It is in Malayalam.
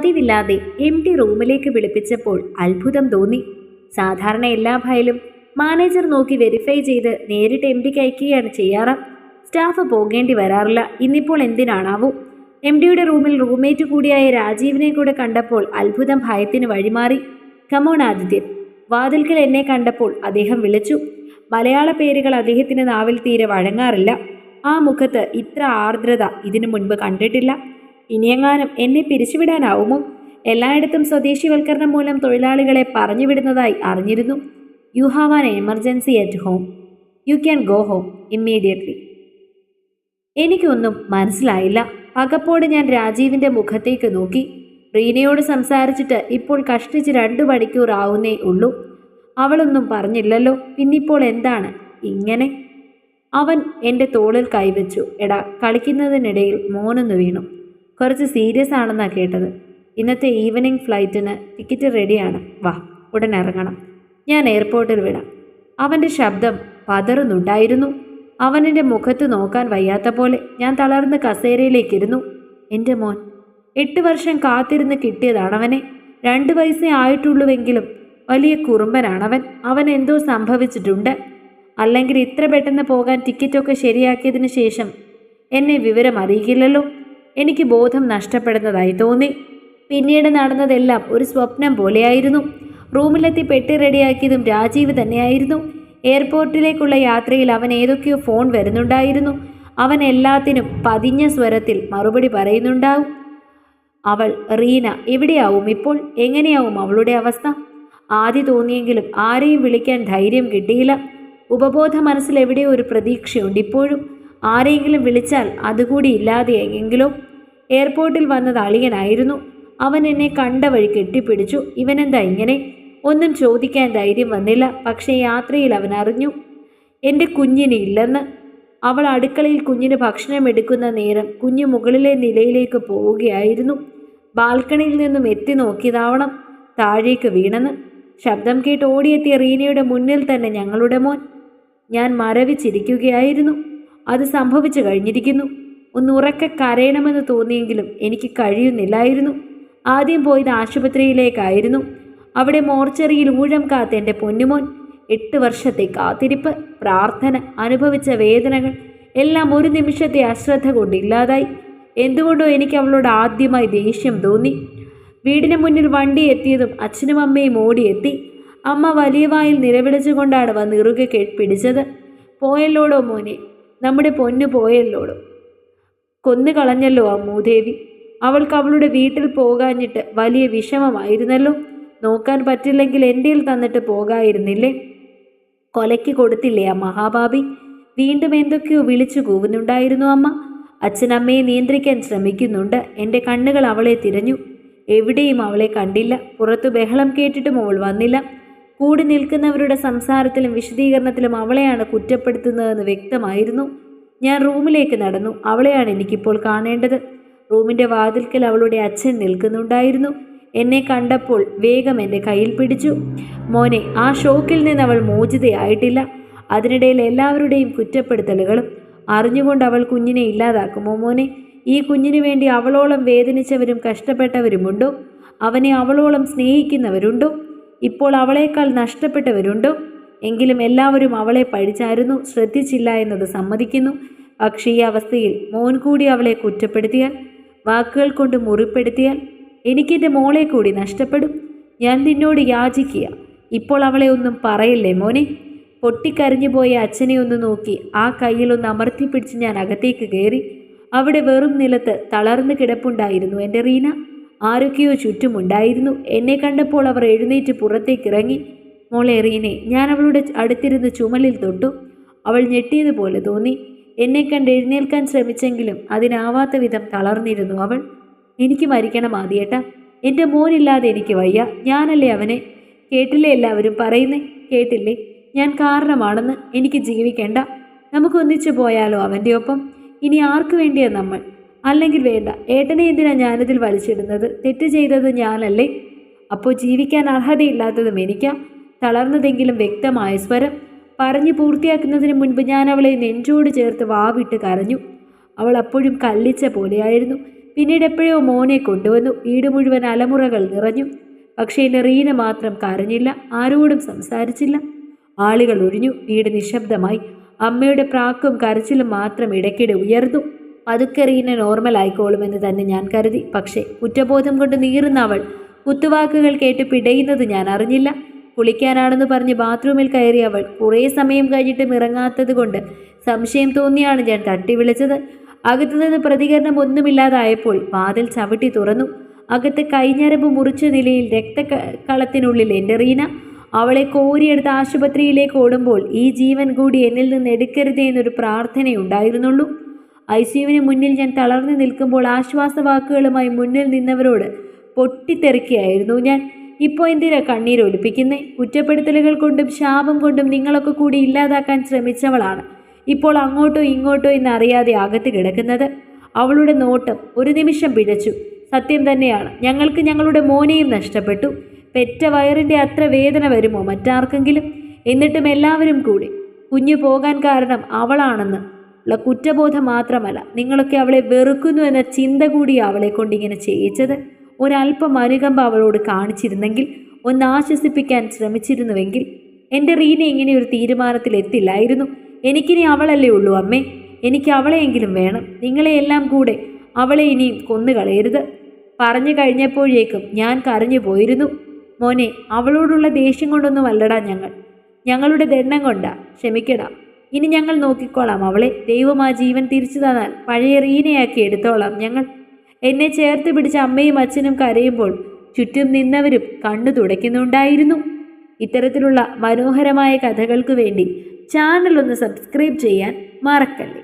പതിവില്ലാതെ എം ടി റൂമിലേക്ക് വിളിപ്പിച്ചപ്പോൾ അത്ഭുതം തോന്നി. സാധാരണ എല്ലാ ഫയലും മാനേജർ നോക്കി വെരിഫൈ ചെയ്ത് നേരിട്ട് എം ഡിക്ക് അയക്കുകയാണ് ചെയ്യാറ്. സ്റ്റാഫ് പോകേണ്ടി വരാറില്ല. ഇന്നിപ്പോൾ എന്തിനാണാവൂ? എം ഡിയുടെ റൂമിൽ റൂംമേറ്റ് കൂടിയായ രാജീവിനെ കൂടെ കണ്ടപ്പോൾ അത്ഭുതം ഭയത്തിന് വഴിമാറി. കമോൺ ആദിത്യൻ വാതിൽക്കൽ എന്നെ കണ്ടപ്പോൾ അദ്ദേഹം വിളിച്ചു. മലയാള പേരുകൾ അദ്ദേഹത്തിന് നാവിൽ തീരെ വഴങ്ങാറില്ല. ആ മുഖത്ത് ഇത്ര ആർദ്രത ഇതിനു മുൻപ് കണ്ടിട്ടില്ല. ഇനിയെങ്ങാനും എന്നെ പിരിച്ചുവിടാനാവുമോ? എല്ലായിടത്തും സ്വദേശിവൽക്കരണം മൂലം തൊഴിലാളികളെ പറഞ്ഞുവിടുന്നതായി അറിഞ്ഞിരുന്നു. You have an emergency at home you can go home immediately എനിക്കൊന്നും മനസ്സിലായില്ല. പകപ്പോട് ഞാൻ രാജീവിന്റെ മുഖത്തേക്ക് നോക്കി. റീനയോട് സംസാരിച്ചിട്ട് ഇപ്പോൾ കഷ്ടിച്ച് രണ്ടു മണിക്കൂർ ആവുന്നേ ഉള്ളൂ. അവളൊന്നും പറഞ്ഞില്ലല്ലോ. പിന്നിപ്പോൾ എന്താണ്? ഇങ്ങനെ? അവൻ എന്റെ തോളിൽ കൈവച്ചു. എടാ കളിക്കുന്നതിനിടയിൽ മോനൊന്ന് വീണു. കുറച്ച് സീരിയസ് ആണെന്നാണ് കേട്ടത്. ഇന്നത്തെ ഈവനിങ് ഫ്ലൈറ്റിന് ടിക്കറ്റ് റെഡിയാണ് വാ ഉടൻ ഇറങ്ങണം. ഞാൻ എയർപോർട്ടിൽ വിടാം. അവന്റെ ശബ്ദം പതറുന്നുണ്ടായിരുന്നു. അവനെന്റെ മുഖത്ത് നോക്കാൻ വയ്യാത്ത പോലെ ഞാൻ തളർന്ന് കസേരയിലേക്കിരുന്നു എന്റെ മോൻ എട്ട് വർഷം കാത്തിരുന്ന് കിട്ടിയതാണവനെ. രണ്ട് വയസ്സേ ആയിട്ടുള്ളൂവെങ്കിലും വലിയ കുറുമ്പനാണവൻ. അവൻ എന്തോ സംഭവിച്ചിട്ടുണ്ട്. അല്ലെങ്കിൽ ഇത്ര പെട്ടെന്ന് പോകാൻ ടിക്കറ്റൊക്കെ ശരിയാക്കിയതിന് ശേഷം എന്നെ വിവരം അറിയിക്കില്ലല്ലോ. എനിക്ക് ബോധം നഷ്ടപ്പെടുന്നതായി തോന്നി. പിന്നീട് നടന്നതെല്ലാം ഒരു സ്വപ്നം പോലെയായിരുന്നു. റൂമിലെത്തി പെട്ടി റെഡിയാക്കിയതും രാജീവ് തന്നെയായിരുന്നു. എയർപോർട്ടിലേക്കുള്ള യാത്രയിൽ അവൻ ഏതൊക്കെയോ ഫോൺ വരുന്നുണ്ടായിരുന്നു. അവൻ എല്ലാത്തിനും പതിഞ്ഞ സ്വരത്തിൽ മറുപടി പറയുന്നുണ്ടാവും. അവൾ റീന എവിടെയാവും ഇപ്പോൾ? എങ്ങനെയാവും അവളുടെ അവസ്ഥ? ആദ്യ തോന്നിയെങ്കിലും ആരെയും വിളിക്കാൻ ധൈര്യം കിട്ടിയില്ല. ഉപബോധ മനസ്സിൽ എവിടെയോ ഒരു പ്രതീക്ഷയുണ്ട് ഇപ്പോഴും. ആരെങ്കിലും വിളിച്ചാൽ അതുകൂടി ഇല്ലാതെയെങ്കിലോ എയർപോർട്ടിൽ വന്നത് അളിയനായിരുന്നു. അവൻ എന്നെ കണ്ട വഴി കെട്ടിപ്പിടിച്ചു. ഇവനെന്താ ഇങ്ങനെ? ഒന്നും ചോദിക്കാൻ ധൈര്യം വന്നില്ല. പക്ഷേ യാത്രയിൽ അവൻ അറിഞ്ഞു. എന്റെ കുഞ്ഞിന് ഇല്ലെന്ന്. അവൾ അടുക്കളയിൽ കുഞ്ഞിന് ഭക്ഷണം എടുക്കുന്ന നേരം കുഞ്ഞ് മുകളിലെ നിലയിലേക്ക് പോവുകയായിരുന്നു. ബാൽക്കണിയിൽ നിന്നും എത്തി നോക്കിയതാവണം. താഴേക്ക് വീണെന്ന്. ശബ്ദം കേട്ട് ഓടിയെത്തിയ റീനയുടെ മുന്നിൽ തന്നെ ഞങ്ങളുടെ മോൻ. ഞാൻ മരവിച്ചിരിക്കുകയായിരുന്നു. അത് സംഭവിച്ചു കഴിഞ്ഞിരിക്കുന്നു. ഒന്ന് ഉറക്കെ കരയണമെന്ന് തോന്നിയെങ്കിലും എനിക്ക് കഴിയുന്നില്ലായിരുന്നു. ആദ്യം പോയത് ആശുപത്രിയിലേക്കായിരുന്നു. അവിടെ മോർച്ചറിയിൽ ഊഴം കാത്ത എന്റെ പൊന്നുമോൻ എട്ട് വർഷത്തെ കാത്തിരിപ്പ് പ്രാർത്ഥന അനുഭവിച്ച വേദനകൾ എല്ലാം ഒരു നിമിഷത്തെ അശ്രദ്ധ കൊണ്ട് ഇല്ലാതായി. എന്തുകൊണ്ടോ എനിക്ക് അവളോട് ആദ്യമായി ദേഷ്യം തോന്നി. വീടിന് മുന്നിൽ വണ്ടി എത്തിയതും അച്ഛനും അമ്മയും ഓടിയെത്തി. അമ്മ വലിയ വായിൽ നിലവിളിച്ചുകൊണ്ടാണ് വന്ന് ഇറുകെ പിടിച്ചത് പോയല്ലോടോ മോനെ? നമ്മുടെ പൊന്നു പോയല്ലോടോ? കൊന്നു കളഞ്ഞല്ലോ ആ മൂദേവി അവൾക്ക് അവളുടെ വീട്ടിൽ പോകാഞ്ഞിട്ട് വലിയ വിഷമമായിരുന്നല്ലോ. നോക്കാൻ പറ്റില്ലെങ്കിൽ എന്റെ തന്നിട്ട് പോകായിരുന്നില്ലേ? കൊലയ്ക്ക് കൊടുത്തില്ലേ ആ മഹാഭാബി വീണ്ടും എന്തൊക്കെയോ വിളിച്ചു കൂവുന്നുണ്ടായിരുന്നു അമ്മ. അച്ഛനമ്മയെ നിയന്ത്രിക്കാൻ ശ്രമിക്കുന്നുണ്ട്. എന്റെ കണ്ണുകൾ അവളെ തിരഞ്ഞു. എവിടെയും അവളെ കണ്ടില്ല. പുറത്തു ബഹളം കേട്ടിട്ടും അവൾ വന്നില്ല. കൂടി നിൽക്കുന്നവരുടെ സംസാരത്തിലും വിശദീകരണത്തിലും അവളെയാണ് കുറ്റപ്പെടുത്തുന്നതെന്ന് വ്യക്തമായിരുന്നു. ഞാൻ റൂമിലേക്ക് നടന്നു. അവളെയാണ് എനിക്കിപ്പോൾ കാണേണ്ടത്. റൂമിന്റെ വാതിൽക്കൽ അവളുടെ അച്ഛൻ നിൽക്കുന്നുണ്ടായിരുന്നു. എന്നെ കണ്ടപ്പോൾ വേഗം എന്റെ കയ്യിൽ പിടിച്ചു. മോനെ ആ ഷോക്കിൽ നിന്ന് അവൾ മോചിതയായിട്ടില്ല. അതിനിടയിൽ എല്ലാവരുടെയും കുറ്റപ്പെടുത്തലുകളും അറിഞ്ഞുകൊണ്ട് അവൾ കുഞ്ഞിനെ ഇല്ലാതാക്കുമോ മോനെ? ഈ കുഞ്ഞിനു വേണ്ടി അവളോളം വേദനിച്ചവരും കഷ്ടപ്പെട്ടവരുമുണ്ടോ? അവനെ അവളോളം സ്നേഹിക്കുന്നവരുണ്ടോ? ഇപ്പോൾ അവളേക്കാൾ നഷ്ടപ്പെട്ടവരുണ്ടോ? എങ്കിലും എല്ലാവരും അവളെ പഴിച്ചായിരുന്നു ശ്രദ്ധിച്ചില്ല എന്നത് സമ്മതിക്കുന്നു. പക്ഷേ ഈ അവസ്ഥയിൽ മോൻ കൂടി അവളെ കുറ്റപ്പെടുത്തിയാൽ വാക്കുകൾ കൊണ്ട് മുറിപ്പെടുത്തിയാൽ എനിക്കെന്റെ മോളെ കൂടി നഷ്ടപ്പെടും. ഞാൻ നിന്നോട് യാചിക്കുക. ഇപ്പോൾ അവളെ ഒന്നും പറയില്ലേ മോനെ? പൊട്ടിക്കരഞ്ഞു പോയ അച്ഛനെ ഒന്ന് നോക്കി ആ കയ്യിലൊന്ന് അമർത്തിപ്പിടിച്ച് ഞാൻ അകത്തേക്ക് കയറി. അവിടെ വെറും നിലത്ത് തളർന്നു കിടപ്പുണ്ടായിരുന്നു എന്റെ റീന. ആരൊക്കെയോ ചുറ്റുമുണ്ടായിരുന്നു. എന്നെ കണ്ടപ്പോൾ അവർ എഴുന്നേറ്റ് പുറത്തേക്ക് ഇറങ്ങി. മോളെ ഞാൻ അവളുടെ അടുത്തിരുന്ന് ചുമലിൽ തൊട്ടു. അവൾ ഞെട്ടിയതുപോലെ തോന്നി. എന്നെ കണ്ട് എഴുന്നേൽക്കാൻ ശ്രമിച്ചെങ്കിലും അതിനാവാത്ത വിധം തളർന്നിരുന്നു അവൾ. എനിക്ക് മരിക്കണം ആദ്യേട്ടാ. എന്റെ മോനില്ലാതെ എനിക്ക് വയ്യ. ഞാനല്ലേ അവനെ? കേട്ടില്ലേ എല്ലാവരും പറയുന്നേ? കേട്ടില്ലേ? ഞാൻ കാരണമാണെന്ന് എനിക്ക് ജീവിക്കേണ്ട. നമുക്ക് ഒന്നിച്ചു പോയാലോ അവന്റെ ഒപ്പം? ഇനി ആർക്കു വേണ്ടിയാ നമ്മൾ? അല്ലെങ്കിൽ വേണ്ട. ഏട്ടനെ എന്തിനാ ഞാനിതിൽ വലിച്ചിടുന്നത്? തെറ്റ് ചെയ്തത് ഞാനല്ലേ? അപ്പോൾ ജീവിക്കാൻ അർഹതയില്ലാത്തതും എനിക്കാ. തളർന്നതെങ്കിലും വ്യക്തമായ സ്വരം. പറഞ്ഞു പൂർത്തിയാക്കുന്നതിന് മുൻപ് ഞാൻ അവളെ നെഞ്ചോട് ചേർത്ത് വാവിട്ട് കരഞ്ഞു. അവൾ അപ്പോഴും കല്ലിച്ച പോലെയായിരുന്നു. പിന്നീട് എപ്പോഴോ മോനെ കൊണ്ടുവന്നു. വീട് മുഴുവൻ അലമുറകൾ നിറഞ്ഞു. പക്ഷേ എന്റെ റീന മാത്രം കരഞ്ഞില്ല. ആരോടും സംസാരിച്ചില്ല. ആളുകൾ ഒഴിഞ്ഞു. വീട് നിശബ്ദമായി. അമ്മയുടെ പ്രാക്കും കരച്ചിലും മാത്രം ഇടയ്ക്കിടെ ഉയർന്നു. പതുക്കെ റീന നോർമൽ ആയിക്കോളുമെന്ന് തന്നെ ഞാൻ കരുതി. പക്ഷേ കുറ്റബോധം കൊണ്ട് നീറുന്ന അവൾ കുത്തുവാക്കുകൾ കേട്ട് പിടയുന്നത് ഞാൻ അറിഞ്ഞില്ല. കുളിക്കാനാണെന്ന് പറഞ്ഞ് ബാത്റൂമിൽ കയറി അവൾ കുറേ സമയം കഴിഞ്ഞിട്ടും ഇറങ്ങാത്തത് കൊണ്ട് സംശയം തോന്നിയാണ് ഞാൻ തട്ടി വിളിച്ചത്. അകത്തുനിന്ന് പ്രതികരണം ഒന്നുമില്ലാതായപ്പോൾ വാതിൽ ചവിട്ടി തുറന്നു. അകത്ത് കൈഞ്ഞരമ്പ് മുറിച്ച നിലയിൽ രക്തകളത്തിനുള്ളിൽ എന്റെ റീന അവളെ കോരിയെടുത്ത് ആശുപത്രിയിലേക്ക് ഓടുമ്പോൾ ഈ ജീവൻ കൂടി എന്നിൽ നിന്ന് എടുക്കരുതേ എന്നൊരു പ്രാർത്ഥനയുണ്ടായിരുന്നുള്ളൂ ഐ സിയുവിന് മുന്നിൽ ഞാൻ തളർന്നു നിൽക്കുമ്പോൾ ആശ്വാസവാക്കുകളുമായി മുന്നിൽ നിന്നവരോട് പൊട്ടിത്തെറിക്കുകയായിരുന്നു ഞാൻ. ഇപ്പോൾ എന്തിനാ കണ്ണീരൊലിപ്പിക്കുന്നേ കുറ്റപ്പെടുത്തലുകൾ കൊണ്ടും ശാപം കൊണ്ടും നിങ്ങളൊക്കെ കൂടി ഇല്ലാതാക്കാൻ ശ്രമിച്ചവളാണ്. ഇപ്പോൾ അങ്ങോട്ടോ ഇങ്ങോട്ടോ എന്നറിയാതെ അകത്ത് കിടക്കുന്നത്. അവളുടെ നോട്ടം ഒരു നിമിഷം പിഴച്ചു. സത്യം തന്നെയാണ്. ഞങ്ങൾക്ക് ഞങ്ങളുടെ മോനെയും നഷ്ടപ്പെട്ടു. പെറ്റ വയറിന്റെ അത്ര വേദന വരുമോ മറ്റാർക്കെങ്കിലും? എന്നിട്ടും എല്ലാവരും കൂടി. കുഞ്ഞു പോകാൻ കാരണം അവളാണെന്ന്. ഉള്ള കുറ്റബോധം മാത്രമല്ല നിങ്ങളൊക്കെ അവളെ വെറുക്കുന്നു എന്ന ചിന്ത കൂടി അവളെ കൊണ്ടിങ്ങനെ ചെയ്യിച്ചത്. ഒരല്പം അനുകമ്പ അവളോട് കാണിച്ചിരുന്നെങ്കിൽ ഒന്ന് ആശ്വസിപ്പിക്കാൻ ശ്രമിച്ചിരുന്നുവെങ്കിൽ എന്റെ റീന ഇങ്ങനെ ഒരു തീരുമാനത്തിൽ എത്തില്ലായിരുന്നു. എനിക്കിനി അവളല്ലേ ഉള്ളൂ അമ്മേ. എനിക്ക് അവളെയെങ്കിലും വേണം. നിങ്ങളെയെല്ലാം കൂടെ അവളെ ഇനിയും കൊന്നുകളയരുത്. പറഞ്ഞു കഴിഞ്ഞപ്പോഴേക്കും ഞാൻ കരഞ്ഞു പോയിരുന്നു. മോനെ അവളോടുള്ള ദേഷ്യം കൊണ്ടൊന്നും അല്ലടാ ഞങ്ങൾ. ഞങ്ങളുടെ ദണ്ണം കൊണ്ടാ. ക്ഷമിക്കടാ. ഇനി ഞങ്ങൾ നോക്കിക്കോളാം അവളെ. ദൈവം ആ ജീവൻ തിരിച്ചു തന്നാൽ പഴയ റീനയാക്കി എടുത്തോളാം ഞങ്ങൾ. എന്നെ ചേർത്ത് പിടിച്ച അമ്മയും അച്ഛനും കരയുമ്പോൾ ചുറ്റും നിന്നവരും കണ്ണു തുടയ്ക്കുന്നുണ്ടായിരുന്നു. ഇത്തരത്തിലുള്ള മനോഹരമായ കഥകൾക്ക് വേണ്ടി ചാനൽ ഒന്ന് സബ്സ്ക്രൈബ് ചെയ്യാൻ മറക്കല്ലേ?